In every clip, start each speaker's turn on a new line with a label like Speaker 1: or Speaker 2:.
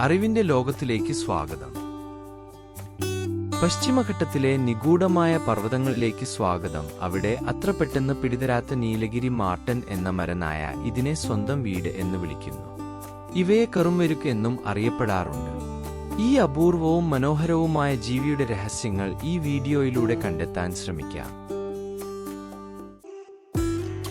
Speaker 1: അറിവിന്റെ ലോകത്തിലേക്ക് സ്വാഗതം. പശ്ചിമഘട്ടത്തിലെ നിഗൂഢമായ പർവതങ്ങളിലേക്ക് സ്വാഗതം. അവിടെ അത്ര പെട്ടെന്ന് പിടിതരാത്ത നീലഗിരി മാർട്ടൻ എന്ന മരനായ ഇതിനെ സ്വന്തം വീട് എന്ന് വിളിക്കുന്നു. ഇവയെ കറുംവരുക്ക് എന്നും അറിയപ്പെടാറുണ്ട്. ഈ അപൂർവവും മനോഹരവുമായ ജീവിയുടെ രഹസ്യങ്ങൾ ഈ വീഡിയോയിലൂടെ കണ്ടെത്താൻ ശ്രമിക്കാം.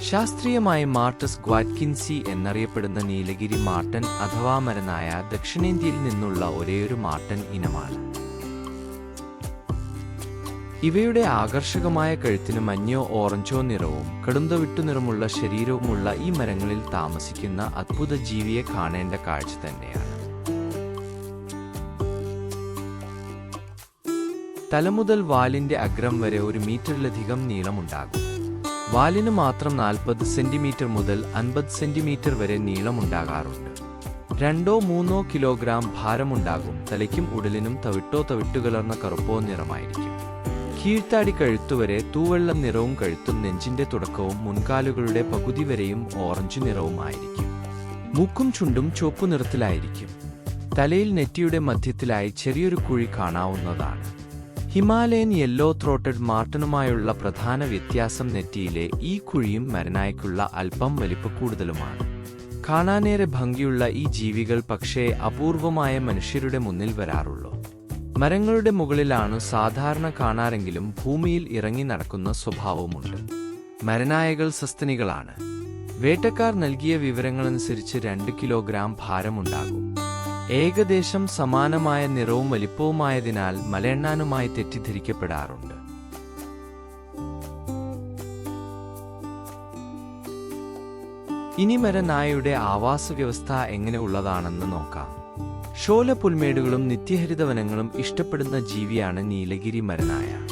Speaker 1: ശാസ്ത്രീയമായി മാർട്ടസ് ഗ്വാറ്റ്കിൻസി എന്നറിയപ്പെടുന്ന നീലഗിരി മാർട്ടൻ അഥവാ മരനായ ദക്ഷിണേന്ത്യയിൽ നിന്നുള്ള ഒരേയൊരു മാർട്ടൻ ഇനമാണ്. ഇവയുടെ ആകർഷകമായ കഴുത്തിന് മഞ്ഞോ ഓറഞ്ചോ നിറവും കടുന്തവിട്ടു നിറമുള്ള ശരീരവുമുള്ള ഈ മരങ്ങളിൽ താമസിക്കുന്ന അത്ഭുത ജീവിയെ കാണേണ്ട കാഴ്ച തന്നെയാണ്. തലമുതൽ വാലിന്റെ അഗ്രം വരെ ഒരു മീറ്ററിലധികം നീളമുണ്ടാകും. വാലിന് മാത്രം നാൽപ്പത് സെന്റിമീറ്റർ മുതൽ അൻപത് സെന്റിമീറ്റർ വരെ നീളമുണ്ടാകാറുണ്ട്. രണ്ടോ മൂന്നോ കിലോഗ്രാം ഭാരമുണ്ടാകും. തലയ്ക്കും ഉടലിനും തവിട്ടോ തവിട്ടുകലർന്ന കറുപ്പോ നിറമായിരിക്കും. കീഴ്ത്താടി കഴുത്തുവരെ തൂവെള്ളം നിറവും കഴുത്തും നെഞ്ചിന്റെ തുടക്കവും മുൻകാലുകളുടെ പകുതി വരെയും ഓറഞ്ച് നിറവുമായിരിക്കും. മൂക്കും ചുണ്ടും ചുവപ്പു നിറത്തിലായിരിക്കും തലയിൽ നെറ്റിയുടെ മധ്യത്തിലായി ചെറിയൊരു കുഴി കാണാവുന്നതാണ്. ഹിമാലയൻ യെല്ലോ ത്രോട്ടഡ് മാർട്ടനുമായുള്ള പ്രധാന വ്യത്യാസം നെറ്റിയിലെ ഈ കുഴിയും മരനായ്ക്കുള്ള അല്പം വലിപ്പക്കൂടുതലുമാണ് കാണാനേറെ ഭംഗിയുള്ള ഈ ജീവികൾ പക്ഷേ അപൂർവമായ മനുഷ്യരുടെ മുന്നിൽ വരാറുള്ളൂ. മരങ്ങളുടെ മുകളിലാണ് സാധാരണ കാണാറെങ്കിലും ഭൂമിയിൽ ഇറങ്ങി നടക്കുന്ന സ്വഭാവമുണ്ട്. മരനായകൾ സസ്തനികളാണ്. വേട്ടക്കാർ നൽകിയ വിവരങ്ങളനുസരിച്ച് രണ്ട് കിലോഗ്രാം ഭാരമുണ്ടാകും. ഏകദേശം സമാനമായ നിറവും വലിപ്പവുമായതിനാൽ മലയണ്ണാനുമായി തെറ്റിദ്ധരിക്കപ്പെടാറുണ്ട്. ഇനി നായയുടെ ആവാസ വ്യവസ്ഥ എങ്ങനെ ഉള്ളതാണെന്ന് നോക്കാം. ഷോല പുൽമേടുകളും നിത്യഹരിതവനങ്ങളും ഇഷ്ടപ്പെടുന്ന ജീവിയാണ് നീലഗിരി മരനായ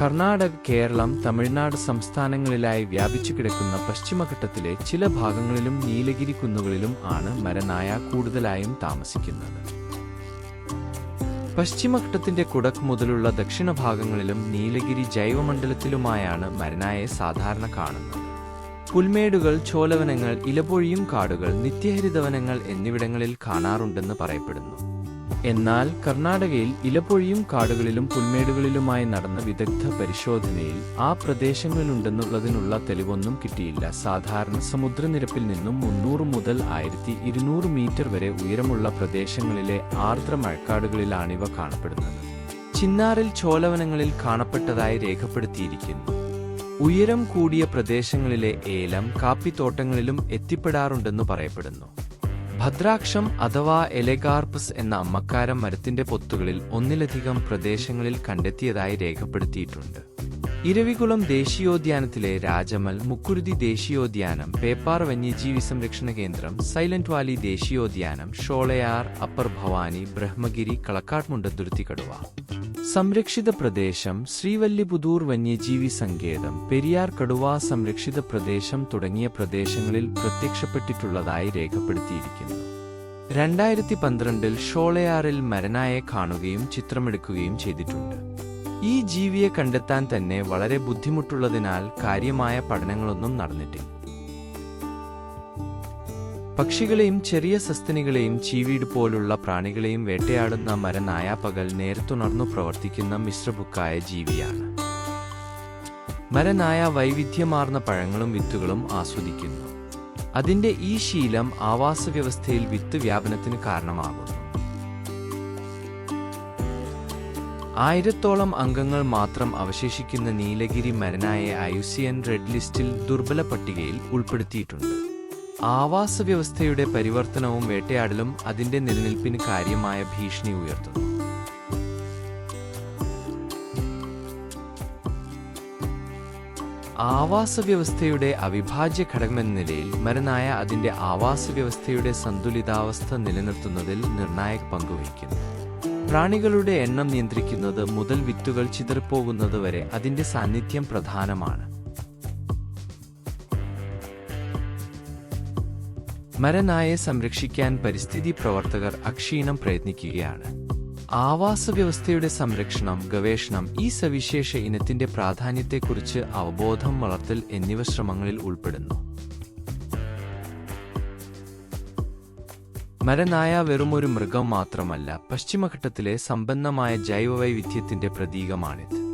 Speaker 1: കർണാടക കേരളം തമിഴ്നാട് സംസ്ഥാനങ്ങളിലായി വ്യാപിച്ചു കിടക്കുന്ന പശ്ചിമഘട്ടത്തിലെ ചില ഭാഗങ്ങളിലും നീലഗിരി കുന്നുകളിലും ആണ് മരനായ കൂടുതലായും താമസിക്കുന്നത്. പശ്ചിമഘട്ടത്തിന്റെ കുടക്ക് മുതലുള്ള ദക്ഷിണ ഭാഗങ്ങളിലും നീലഗിരി ജൈവമണ്ഡലത്തിലുമായാണ് മരനായെ സാധാരണ കാണുന്നത്. പുൽമേടുകൾ ചോലവനങ്ങൾ ഇലപൊഴിയും കാടുകൾ നിത്യഹരിതവനങ്ങൾ എന്നിവിടങ്ങളിൽ കാണാറുണ്ടെന്ന് പറയപ്പെടുന്നു. എന്നാൽ കർണാടകയിൽ ഇലപ്പൊഴിയും കാടുകളിലും പുൽമേടുകളിലുമായി നടന്ന വിദഗ്ധ പരിശോധനയിൽ ആ പ്രദേശങ്ങളിലുണ്ടെന്നുള്ളതിനുള്ള തെളിവൊന്നും കിട്ടിയില്ല. സാധാരണ സമുദ്രനിരപ്പിൽ നിന്നും മുന്നൂറ് മുതൽ ആയിരത്തി ഇരുന്നൂറ് മീറ്റർ വരെ ഉയരമുള്ള പ്രദേശങ്ങളിലെ ആർദ്ര മഴക്കാടുകളിലാണിവ കാണപ്പെടുന്നത്. ചിന്നാറിൽ ചോലവനങ്ങളിൽ കാണപ്പെട്ടതായി രേഖപ്പെടുത്തിയിരിക്കുന്നു. ഉയരം കൂടിയ പ്രദേശങ്ങളിലെ ഏലം കാപ്പിത്തോട്ടങ്ങളിലും എത്തിപ്പെടാറുണ്ടെന്നു പറയപ്പെടുന്നു. ഭദ്രാക്ഷം അഥവാ എലെഗാർപ്പസ് എന്ന അമ്മക്കാരം മരത്തിന്റെ പൊത്തുകളിൽ ഒന്നിലധികം പ്രദേശങ്ങളിൽ കണ്ടെത്തിയതായി രേഖപ്പെടുത്തിയിട്ടുണ്ട്. ഇരവികുളം ദേശീയോദ്യാനത്തിലെ രാജമൽ മുക്കുരുതി ദേശീയോദ്യാനം പേപ്പാർ വന്യജീവി സംരക്ഷണ കേന്ദ്രം സൈലന്റ് വാലി ദേശീയോദ്യാനം ഷോളയാർ അപ്പർ ഭവാനി ബ്രഹ്മഗിരി കളക്കാട്മുണ്ടതുരുത്തി കടുവ സംരക്ഷിത പ്രദേശം ശ്രീവല്ലിപുതൂർ വന്യജീവി സങ്കേതം പെരിയാർ കടുവ സംരക്ഷിത പ്രദേശം തുടങ്ങിയ പ്രദേശങ്ങളിൽ പ്രത്യക്ഷപ്പെട്ടിട്ടുള്ളതായി രേഖപ്പെടുത്തിയിരിക്കുന്നു. രണ്ടായിരത്തി പന്ത്രണ്ടിൽ ഷോളയാറിൽ മരനായെ കാണുകയും ചിത്രമെടുക്കുകയും ചെയ്തിട്ടുണ്ട്. ഈ ജീവിയെ കണ്ടെത്താൻ തന്നെ വളരെ ബുദ്ധിമുട്ടുള്ളതിനാൽ കാര്യമായ പഠനങ്ങളൊന്നും നടന്നിട്ടില്ല. പക്ഷികളെയും ചെറിയ സസ്തനികളെയും ചീവീട് പോലുള്ള പ്രാണികളെയും വേട്ടയാടുന്ന മരനായ പകൽ നേരത്തുണർന്നു പ്രവർത്തിക്കുന്ന മിശ്രബുക്കായ ജീവിയാണ്. മരനായ വൈവിധ്യമാർന്ന പഴങ്ങളും വിത്തുകളും ആസ്വദിക്കുന്നു. അതിന്റെ ഈ ശീലം ആവാസ വ്യവസ്ഥയിൽ വിത്ത് വ്യാപനത്തിന് കാരണമാകുന്നു. ആയിരത്തോളം അംഗങ്ങൾ മാത്രം അവശേഷിക്കുന്ന നീലഗിരി മരനായെ ഐയുസിയൻ റെഡ് ലിസ്റ്റിൽ ദുർബല പട്ടികയിൽ ഉൾപ്പെടുത്തിയിട്ടുണ്ട്. ആവാസ വ്യവസ്ഥയുടെ പരിവർത്തനവും വേട്ടയാടലും അതിന്റെ നിലനിൽപ്പിന് കാര്യമായ ഭീഷണി ഉയർത്തുന്നു. ആവാസ വ്യവസ്ഥയുടെ അവിഭാജ്യ ഘടകമെന്ന നിലയിൽ മരനായ അതിന്റെ ആവാസ വ്യവസ്ഥയുടെ സന്തുലിതാവസ്ഥ നിലനിർത്തുന്നതിൽ നിർണായക പങ്കുവഹിക്കുന്നു പ്രാണികളുടെ എണ്ണം നിയന്ത്രിക്കുന്നത് മുതൽ വിത്തുകൾ ചിതറിപ്പോകുന്നത് വരെ അതിന്റെ സാന്നിധ്യം പ്രധാനമാണ്. മരനായെ സംരക്ഷിക്കാൻ പരിസ്ഥിതി പ്രവർത്തകർ അക്ഷീണം പ്രയത്നിക്കുകയാണ്. ആവാസ വ്യവസ്ഥയുടെ സംരക്ഷണം ഗവേഷണം ഈ സവിശേഷ ഇനത്തിന്റെ പ്രാധാന്യത്തെക്കുറിച്ച് അവബോധം വളർത്തൽ എന്നിവ ശ്രമങ്ങളിൽ ഉൾപ്പെടുന്നു. മരനായ വെറുമൊരു മൃഗം മാത്രമല്ല പശ്ചിമഘട്ടത്തിലെ സമ്പന്നമായ ജൈവവൈവിധ്യത്തിന്റെ പ്രതീകമാണിത്.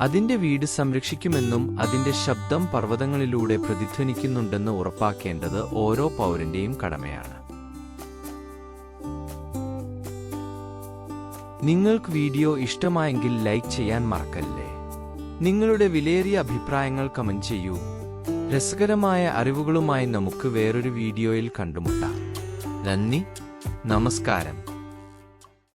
Speaker 1: അതിന്റെ വീട് സംരക്ഷിക്കുമെന്നും അതിന്റെ ശബ്ദം പർവതങ്ങളിലൂടെ പ്രതിധ്വനിക്കുന്നുണ്ടെന്ന് ഉറപ്പാക്കേണ്ടത് ഓരോ പൗരന്റെയും കടമയാണ്. നിങ്ങൾക്ക് വീഡിയോ ഇഷ്ടമായെങ്കിൽ ലൈക്ക് ചെയ്യാൻ മറക്കല്ലേ? നിങ്ങളുടെ വിലയേറിയ അഭിപ്രായങ്ങൾ കമന്റ് ചെയ്യൂ. രസകരമായ അറിവുകളുമായി നമുക്ക് വേറൊരു വീഡിയോയിൽ കണ്ടുമുട്ടാം. നന്ദി. നമസ്കാരം.